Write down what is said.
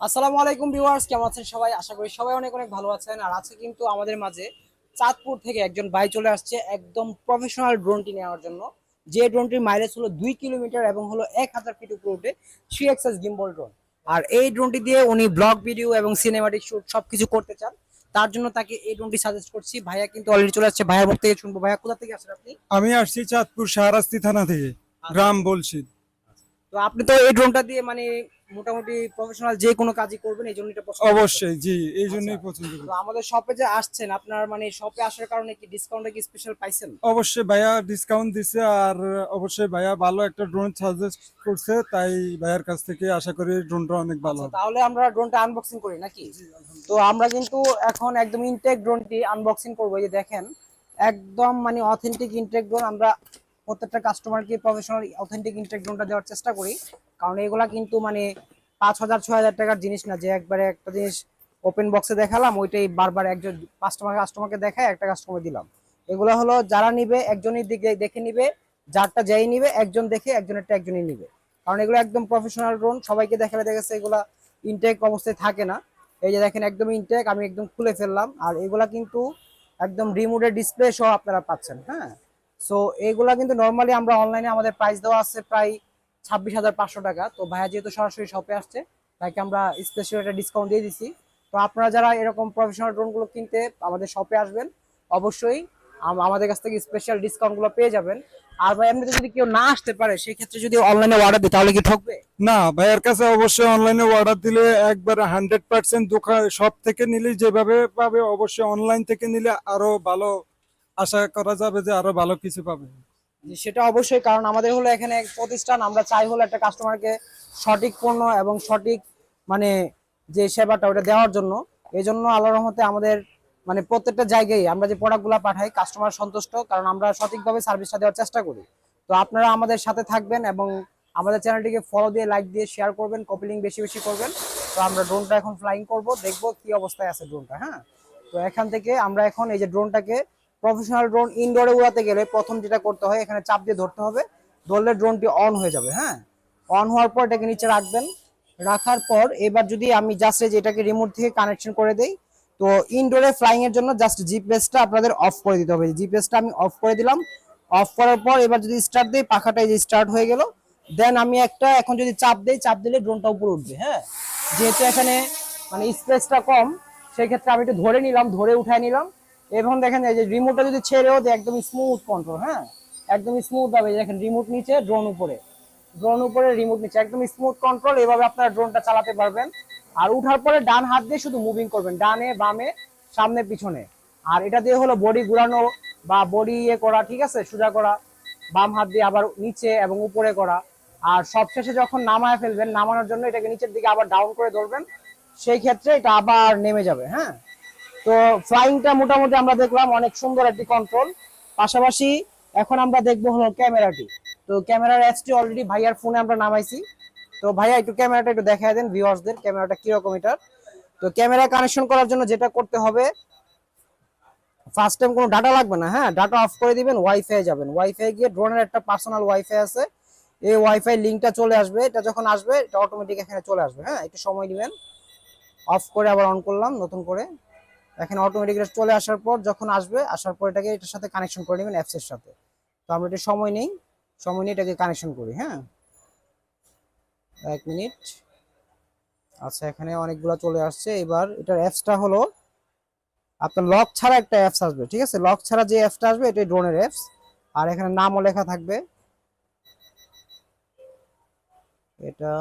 আসসালামু আলাইকুম ভিউয়ার্স কেমন আছেন সবাই? আশা করি সবাই অনেক অনেক ভালো আছেন। আর আছে কিন্তু আমাদের মাঝে চাঁদপুর থেকে একজন ভাই চলে আসছে একদম প্রফেশনাল ড্রোনটি নেওয়ার জন্য। যে ড্রোনটির মাইলেজ হলো দুই কিলোমিটার এবং হলো এক হাজার ফিট উপরে উঠে থ্রি এক্সএস গিম্বল ড্রোন আর এই ড্রোনটি দিয়ে উনি ব্লগ ভিডিও এবং সিনেমাটিক শুট সবকিছু করতে চান। তার জন্য তাকে এই ড্রোনটি সাজেস্ট করছি। ভাইয়া কিন্তু অলরেডি চলে আসছে। ভাইয়ার মুখ থেকে শুনব। ভাইয়া কোথা থেকে আসেন আপনি? আমি আসছি চাঁদপুর শাহরাস্তি থানা থেকে। গ্রাম বলছি। তো আপনি তো এই ড্রোনটা দিয়ে মানে মোটামুটি প্রফেশনাল যে কোনো কাজই করবেন এই জন্য এটা পছন্দ অবশ্যই জি এই জন্যই আচ্ছা। পছন্দ তো করি আমাদের শপে যে আসছেন আপনার মানে শপে আসার কারণে কি ডিসকাউন্টে কি স্পেশাল পাইছেন? অবশ্যই ভাইয়া ডিসকাউন্ট দিছে আর অবশ্যই ভাইয়া ভালো একটা ড্রোন সাজেস্ট করছে তাই ভাইয়ার কাছ থেকে আশা করি ড্রোনটা অনেক ভালো আচ্ছা, হবে। তাহলে আমরা ড্রোনটা আনবক্সিং করি নাকি? তো আমরা কিন্তু এখন একদম ইনটেক ড্রোনটি আনবক্সিং করব এই যে দেখেন একদম মানে অথেন্টিক ইনটেক ড্রোন আমরা প্রত্যেকটা কাস্টমারকে প্রফেশনাল অথেন্টিক ইনটেক ড্রোনটা দেওয়ার চেষ্টা করি। কারণ এগুলা কিন্তু মানে পাঁচ হাজার, ছয় হাজার টাকার জিনিস না। যে একবারে একটা জিনিস ওপেন বক্সে দেখালাম, ওইটাই বারবার একজন কাস্টমার কাস্টমারকে দেখায়, একটা কাস্টমার দিলাম। এগুলো হলো যারা নিবে একজনই দিকে দেখে নিবে, যারটা যাই নিবে, একজন দেখে, একজনেরটা একজনই নিবে। কারণ এগুলো একদম প্রফেশনাল ড্রোন সবাইকে দেখালে দেখা গেছে এগুলা ইনটেক অবস্থায় থাকে না। এই যে দেখেন, একদম ইনটেক আমি একদম খুলে ফেললাম। আর এগুলা কিন্তু একদম রিমোটের ডিসপ্লে সহ আপনারা পাচ্ছেন হ্যাঁ? সো এইগুলা কিন্তু নর্মালি আমরা অনলাইনে আমাদের প্রাইস দেওয়া আছে প্রায় ছাব্বিশ হাজার পাঁচশো টাকা। তো ভাইয়া যেহেতু সরাসরি শপে আসছে তাকে আমরা স্পেশাল একটা ডিসকাউন্ট দিয়ে দিছি। তো আপনারা যারা এরকম প্রফেশনাল ড্রোনগুলো কিনতে আমাদের শপে আসবেন, অবশ্যই আমাদের কাছ থেকে স্পেশাল ডিসকাউন্টগুলো পেয়ে যাবেন। আর ভাই, এমনিতে যদি কেউ না আসতে পারে সেই ক্ষেত্রে যদি অনলাইনে অর্ডার দিই তাহলে কি ঠকবে? না, ভাইয়ার কাছে অবশ্যই অনলাইনে অর্ডার দিলে একবারে হান্ড্রেড পার্সেন্ট দোকান সব থেকে নিলে যেভাবে পাবে, অবশ্যই অনলাইন থেকে নিলে আরও ভালো আশা করা যাবে যে আরও ভালো কিছু পাবে। সেটা অবশ্যই, কারণ আমাদের হলো এখানে প্রতিষ্ঠান, আমরা চাই হলো একটা কাস্টমারকে সঠিক পণ্য এবং সঠিক মানে যে সেবাটা ওটা দেওয়ার জন্য। এই জন্য আল্লাহ রহমতে আমাদের মানে প্রত্যেকটা জায়গায় আমরা যে প্রোডাক্টগুলো পাঠাই কাস্টমার সন্তুষ্ট, কারণ আমরা সঠিকভাবে সার্ভিসটা দেওয়ার চেষ্টা করি। তো আপনারা আমাদের সাথে থাকবেন এবং আমাদের চ্যানেলটিকে ফলো দিয়ে লাইক দিয়ে শেয়ার করবেন কপিলিং বেশি বেশি করবেন। তো আমরা ড্রোনটা এখন ফ্লাইং করব, দেখব কি অবস্থায় আছে ড্রোনটা হ্যাঁ? তো এখান থেকে আমরা এখন এই যে ড্রোনটাকে প্রফেশনাল ড্রোন ইনডোরে উড়াতে গেলে প্রথম যেটা করতে হয়, এখানে চাপ দিয়ে ধরতে হবে। ধরলে ড্রোনটি অন হয়ে যাবে হ্যাঁ? অন হওয়ার পর এটাকে নিচে রাখবেন। রাখার পর এবার যদি আমি জাস্ট এই যে এটাকে রিমোট থেকে কানেকশন করে দেই, তো ইনডোরে ফ্লাইং এর জন্য জাস্ট জিপিএসটা আপনাদের অফ করে দিতে হবে। জিপিএসটা আমি অফ করে দিলাম। অফ করার পর এবার যদি স্টার্ট দেই, পাখাটা এই যে স্টার্ট হয়ে গেল। দেন আমি একটা এখন যদি চাপ দেই, চাপ দিলে ড্রোনটা উপরে উঠবে হ্যাঁ? যেহেতু এখানে মানে স্পেসটা কম সেই ক্ষেত্রে আমি একটু ধরে নিলাম, ধরে উঠায় নিলাম। এবং দেখেন এই যে রিমোটটা যদি ছেড়েও দেয়, একদম স্মুথ কন্ট্রোল হ্যাঁ? একদম স্মুথ ভাবে, দেখেন রিমোট নিচে ড্রোন উপরে। ড্রোন উপরে রিমোট নিচে, একদম স্মুথ কন্ট্রোল এভাবে আপনারা ড্রোনটা চালাতে পারবেন। আর উঠার পরে ডান হাত দিয়ে শুধু মুভিং করবেন, ডানে, বামে, সামনে, পিছনে। আর এটা দিয়ে হলো বডি ঘুরানো বা বডি ইয়ে করা, ঠিক আছে? সোজা করা, বাম হাত দিয়ে আবার নিচে এবং উপরে করা। আর সবশেষে যখন নামায় ফেলবেন, নামানোর জন্য এটাকে নিচের দিকে আবার ডাউন করে ধরবেন, সেই ক্ষেত্রে এটা আবার নেমে যাবে হ্যাঁ? তো ফ্লাইংটা মোটামুটি আমরা দেখলাম অনেক সুন্দর একটি কন্ট্রোল পাশাপাশি এখন আমরা দেখব হলো ক্যামেরাটি। তো ক্যামেরার অ্যাপসটি অলরেডি ভাইয়ার ফোনে আমরা নামাইছি। তো ভাইয়া, একটু ক্যামেরাটা একটু দেখায় দেন ভিউয়ার্সদের ক্যামেরাটা কীরকম এটার। তো ক্যামেরা কানেকশন করার জন্য যেটা করতে হবে ফার্স্ট টাইম কোনো ডাটা লাগবে না হ্যাঁ? ডাটা অফ করে দিবেন ওয়াইফাই যাবেন। ওয়াইফাই গিয়ে ড্রোনের একটা পার্সোনাল ওয়াইফাই আছে। এই ওয়াইফাই লিঙ্কটা চলে আসবে, এটা যখন আসবে, এটা অটোমেটিক এখানে চলে আসবে হ্যাঁ? একটু সময় দিবেন। অফ করে আবার অন করলাম, নতুন করে। এখানে অটোমেটিক চলে আসার পর যখন আসবে, আসার পর এটাকে এটার সাথে কানেকশন করে নেবেন অ্যাপসের সাথে। তো আমরা এটা সময় নেই, সময় নিয়ে এটাকে কানেকশন করি হ্যাঁ? এক মিনিট আচ্ছা এখানে অনেকগুলো চলে আসছে। এবার এটার অ্যাপসটা হলো, আপনার লক ছাড়া একটা অ্যাপস আসবে, ঠিক আছে? লক ছাড়া যে অ্যাপসটা আসবে, এটাই ড্রোনের অ্যাপস আর এখানে নামও লেখা থাকবে। এটা